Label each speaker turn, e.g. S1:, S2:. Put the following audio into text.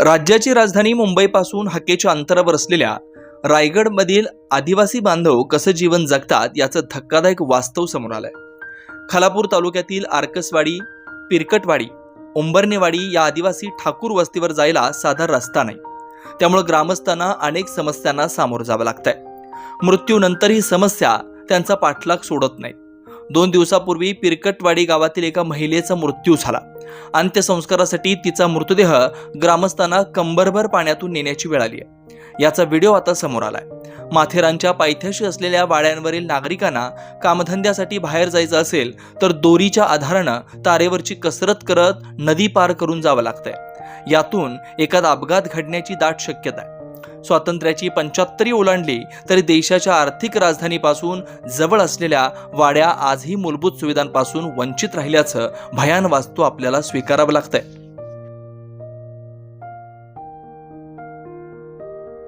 S1: राज्याची राजधानी मुंबईपासून हकेच्या अंतरावर असलेल्या रायगडमधील आदिवासी बांधव कसं जीवन जगतात याचं धक्कादायक वास्तव समोर आलंय. खालापूर तालुक्यातील आर्कसवाडी पिरकटवाडी उंबरनेवाडी या आदिवासी ठाकूर वस्तीवर जायला साधा रस्ता नाही. त्यामुळे ग्रामस्थांना अनेक समस्यांना सामोरं जावं लागतंय. मृत्यूनंतर ही समस्या त्यांचा पाठलाग सोडत नाही दोन दिवसापूर्वी पिरकटवाडी गावातील एका महिलेचा मृत्यू झाला. अंत्यसंस्कारासाठी तिचा मृतदेह ग्रामस्थांना कंबरभर पाण्यातून नेण्याची वेळ आली आहे. याचा व्हिडिओ आता समोर आलाय. माथेरानच्या पायथ्याशी असलेल्या वाड्यांवरील नागरिकांना कामधंद्यासाठी बाहेर जायचं असेल तर दोरीच्या आधारानं तारेवरची कसरत करत नदी पार करून जावं लागतंय. यातून एखादा अपघात घडण्याची दाट शक्यता आहे. स्वातंत्र्याची पंच्याहत्तरी ओलांडली तरी देशाच्या आर्थिक राजधानीपासून जवळ असलेल्या वाड्या आजही मूलभूत सुविधांपासून वंचित राहिल्याचं भयान वास्तू आपल्याला स्वीकारावं लागतंय.